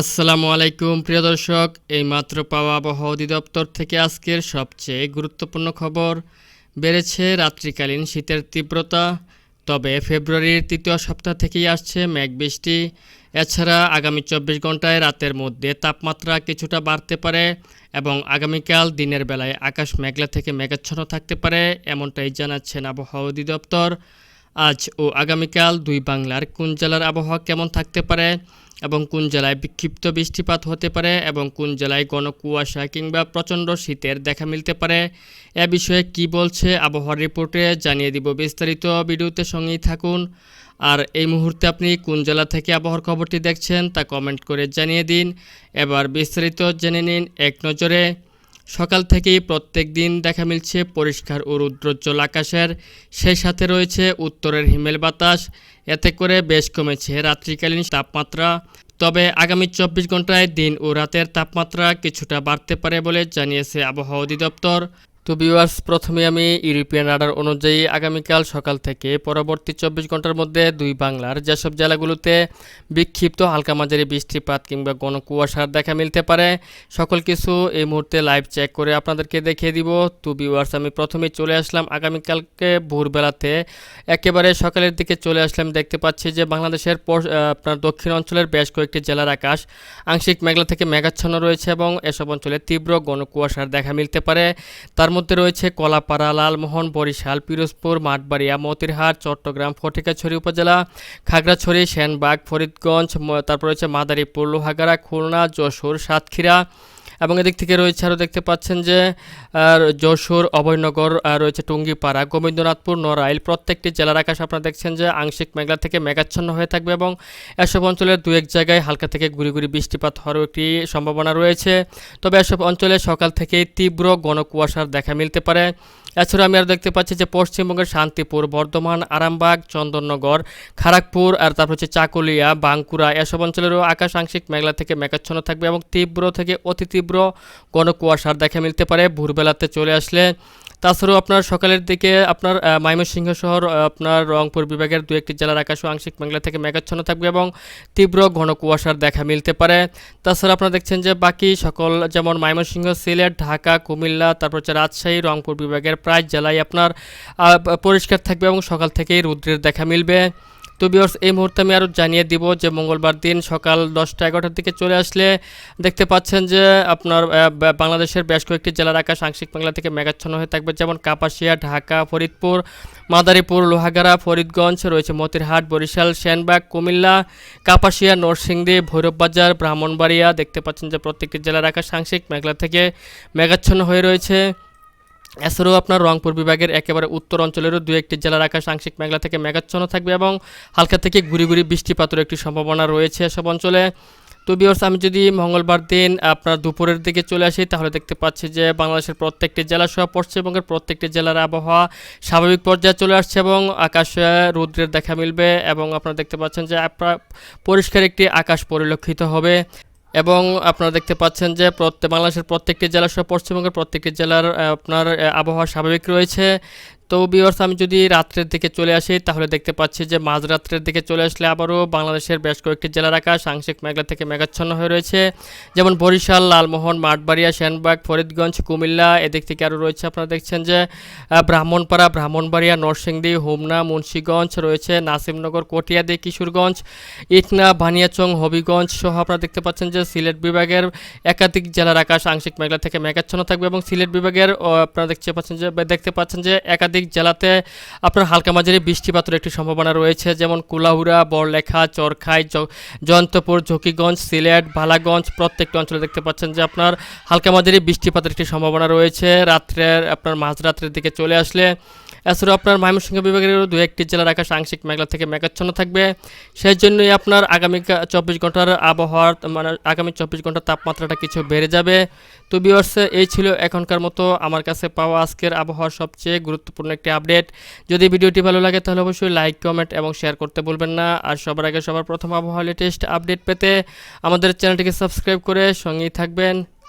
আসসালামু আলাইকুম, প্রিয় দর্শক। এই মাত্র পাওয়া আবহাওয়া অধিদপ্তর থেকে আজকের সবচেয়ে গুরুত্বপূর্ণ খবর। বেড়েছে রাত্রিকালীন শীতের তীব্রতা, তবে ফেব্রুয়ারির তৃতীয় সপ্তাহ থেকেই আসছে মেঘ বৃষ্টি। এছাড়া আগামী চব্বিশ ঘন্টায় রাতের মধ্যে তাপমাত্রা কিছুটা বাড়তে পারে এবং আগামীকাল দিনের বেলায় আকাশ মেঘলা থেকে মেঘাচ্ছন্ন থাকতে পারে, এমনটাই জানাচ্ছেন আবহাওয়া অধিদপ্তর। আজ ও আগামীকাল দুই বাংলার কোন জেলার আবহাওয়া কেমন থাকতে পারে এবং কোন জেলায় বিক্ষিপ্ত বৃষ্টিপাত হতে পারে এবং কোন জেলায় ঘন কুয়াশা কিংবা প্রচণ্ড শীতের দেখা মিলতে পারে এ বিষয়ে কি বলছে আবহাওয়ার রিপোর্টে জানিয়ে দিব বিস্তারিত ভিডিওতে সঙ্গেই থাকুন। আর এই মুহূর্তে আপনি কোন জেলা থেকে আবহাওয়ার খবরটি দেখছেন তা কমেন্ট করে জানিয়ে দিন। এবার বিস্তারিত জেনে নিন এক নজরে। সকাল থেকেই প্রত্যেক দিন দেখা মিলছে পরিষ্কার ও রুদ্রোজ্জ্বল আকাশের। সেই সাথে রয়েছে উত্তরের হিমেল বাতাস। এতে করে বেশ কমেছে রাত্রিকালীন তাপমাত্রা। তবে আগামী চব্বিশ ঘন্টায় দিন ও রাতের তাপমাত্রা কিছুটা বাড়তে পারে বলে জানিয়েছে আবহাওয়া অধিদপ্তর। তো ভিউয়ার্স প্রথমে আমি ইউরোপিয়ান রাডার অনুযায়ী আগামীকাল সকাল থেকে পরবর্তী চব্বিশ ঘণ্টার মধ্যে দুই বাংলার যেসব জেলাগুলোতে বিক্ষিপ্ত হালকা মাঝারি বৃষ্টিপাত কিংবা ঘন কুয়াশার দেখা মিলতে পারে, সকল কিছু এই মুহূর্তে লাইভ চেক করে আপনাদেরকে দেখিয়ে দিব। তো ভিউয়ার্স আমি প্রথমে চলে আসলাম আগামীকালকে ভোরবেলাতে। একেবারে সকালের দিকে চলে আসলাম, দেখতে পাচ্ছি যে বাংলাদেশের আপনার দক্ষিণ অঞ্চলের বেশ কয়েকটি জেলার আকাশ আংশিক মেঘলা থেকে মেঘাচ্ছন্ন রয়েছে এবং এসব অঞ্চলে তীব্র ঘন কুয়াশার দেখা মিলতে পারে। তার মধ্যে রয়েছে কলাপাড়া, লালমোহন, বরিশাল, পিরোজপুর, মাঠবাড়িয়া, মতিরহাট, চট্টগ্রাম ফটিকাছড়ি উপজেলা, খাগড়াছড়ি, সেনবাগ, ফরিদগঞ্জ তারপর রয়েছে মাদারীপুর, লোহাগাড়া, খুলনা, যশোর, সাতক্ষীরা এবং এদিক থেকে রয়েছে আরও দেখতে পাচ্ছেন যে আর, যশোর অভয়নগর রয়েছে টুঙ্গিপাড়া গোবিন্দনাথপুর নড়াইল প্রত্যেকটি জেলার আকাশ আপনারা দেখছেন যে আংশিক মেঘলা থেকে মেঘাচ্ছন্ন হয়ে থাকবে এবং এসব অঞ্চলের দু এক জায়গায় হালকা থেকে গুড়ি গুড়ি বৃষ্টিপাত হওয়ার একটি সম্ভাবনা রয়েছে। তবে এসব অঞ্চলে সকাল থেকেই তীব্র গণকুয়াশার কুয়াশার দেখা মিলতে পারে। এছাড়া আমি আর দেখতে পাচ্ছি যে পশ্চিমবঙ্গের শান্তিপুর, বর্ধমান, আরামবাগ, চন্দননগর খড়গপুর আর তারপর হচ্ছে চাকুলিয়া, বাঁকুড়া, এসব অঞ্চলেরও আকাশ আংশিক মেঘলা থেকে মেঘাচ্ছন্ন থাকবে এবং তীব্র থেকে অতি তীব্র ঘন কুয়াশার দেখা মিলতে পারে। ভোরবেলাতে চলে আসলে তাছাড়াও আপনার সকালের দিকে আপনার ময়মনসিংহ শহর আপনার রংপুর বিভাগের দু একটি জেলার আকাশও আংশিক মেঘলা থেকে মেঘাচ্ছন্ন থাকবে এবং তীব্র ঘন কুয়াশার দেখা মিলতে পারে। তাছাড়া আপনারা দেখছেন যে বাকি সকল যেমন ময়মনসিংহ, সিলেট, ঢাকা, কুমিল্লা, তারপর হচ্ছে রাজশাহী, রংপুর বিভাগের প্রায় জেলায় আপনার পরিষ্কার থাকবে এবং সকাল থেকেই রৌদ্রের দেখা মিলবে। তো বিয়র্স এই মুহূর্তে আমি আরও জানিয়ে দিব যে মঙ্গলবার দিন সকাল দশটা এগারোটার দিকে চলে আসলে দেখতে পাচ্ছেন যে আপনার বাংলাদেশের বেশ কয়েকটি জেলার আকাশ আংশিক বাংলা থেকে মেঘাচ্ছন্ন হয়ে থাকবে। যেমন কাপাসিয়া, ঢাকা, ফরিদপুর, মাদারীপুর, লোহাগাড়া, ফরিদগঞ্জ, রয়েছে মতিরহাট, বরিশাল, সেনবাগ, কুমিল্লা, কাপাসিয়া, নরসিংদী, ভৈরববাজার, ব্রাহ্মণবাড়িয়া। দেখতে পাচ্ছেন যে প্রত্যেকটি জেলার আকাশ আংশিক মেঘলা থেকে মেঘাচ্ছন্ন হয়ে রয়েছে। এছাড়াও আপনার রংপুর বিভাগের একেবারে উত্তর অঞ্চলেরও দু একটি জেলার আকাশ আংশিক মেঘলা থেকে মেঘাচ্ছন্ন থাকবে এবং হালকা থেকে গুড়ি গুড়ি বৃষ্টিপাতের একটি সম্ভাবনা রয়েছে এসব অঞ্চলে। তো বিয়র্স আমি যদি মঙ্গলবার দিন আপনার দুপুরের দিকে চলে আসি, তাহলে দেখতে পাচ্ছি যে বাংলাদেশের প্রত্যেকটি জেলা সহ পশ্চিমবঙ্গের প্রত্যেকটি জেলার আবহাওয়া স্বাভাবিক পর্যায়ে চলে আসছে এবং আকাশে রৌদ্রের দেখা মিলবে এবং আপনারা দেখতে পাচ্ছেন যে পরিষ্কার একটি আকাশ পরিলক্ষিত হবে। এবং আপনারা দেখতে পাচ্ছেন যে প্রত্যেক বাংলাদেশের প্রত্যেকটি জেলা সহ পশ্চিমবঙ্গের প্রত্যেকটি জেলার আপনার আবহাওয়া স্বাভাবিক রয়েছে। তো বিয়র্স আমি যদি রাত্রের দিকে চলে আসি, তাহলে দেখতে পাচ্ছি যে মাঝরাত্রের দিকে চলে আসলে আবারও বাংলাদেশের বেশ কয়েকটি জেলার আকাশ আংশিক মেঘলা থেকে মেঘাচ্ছন্ন হয়ে রয়েছে। যেমন বরিশাল, লালমোহন, মাঠবাড়িয়া, সেনবাগ, ফরিদগঞ্জ, কুমিল্লা, এদিক থেকে আরও রয়েছে আপনারা দেখছেন যে ব্রাহ্মণপাড়া, ব্রাহ্মণবাড়িয়া, নরসিংদী, হোমনা, মুন্সীগঞ্জ রয়েছে, নাসিমনগর, কটিয়াদি, কিশোরগঞ্জ, ইটনা, বানিয়াচং, হবিগঞ্জ সহ আপনারা দেখতে পাচ্ছেন যে সিলেট বিভাগের একাধিক জেলার আকাশ আংশিক মেঘলা থেকে মেঘাচ্ছন্ন থাকবে এবং সিলেট বিভাগের আপনারা দেখতে পাচ্ছেন যে, দেখতে পাচ্ছেন যে একাধিক জেলাতে আপনার হালকা মাঝারি বৃষ্টিপাতের একটি সম্ভাবনা রয়েছে, যেমন কুলাউড়া বড়লেখা, চরখাই জয়ন্তপুর, ঝকিগঞ্জ, সিলেট, ভালাগঞ্জ, প্রত্যেকটি অঞ্চলে দেখতে পাচ্ছেন যে আপনার হালকা মাঝারি বৃষ্টিপাতের একটি সম্ভাবনা রয়েছে। রাত্রের আপনার মাঝরাত্রের দিকে চলে আসলে এছাড়াও আপনার ময়মনসিংহ বিভাগেরও দু একটি জেলার আকাশ আংশিক মেঘলা থেকে মেঘাচ্ছন্ন থাকবে। সেই জন্যই আপনার আগামী চব্বিশ ঘণ্টার আবহাওয়ার মানে আগামী চব্বিশ ঘণ্টার তাপমাত্রাটা কিছু বেড়ে যাবে। তো বিয়ার্স এই ছিল এখনকার মতো। আমার কাছে পাওয়া আজকের আবহাওয়ার সবচেয়ে গুরুত্বপূর্ণ একটি আপডেট। যদি ভিডিওটি ভালো লাগে তাহলে অবশ্যই লাইক, কমেন্ট এবং শেয়ার করতে বলবেন না। আর সবার আগে সবার প্রথম আবহাওয়া লেটেস্ট আপডেট পেতে আমাদের চ্যানেলটিকে সাবস্ক্রাইব করে সঙ্গেই থাকবেন।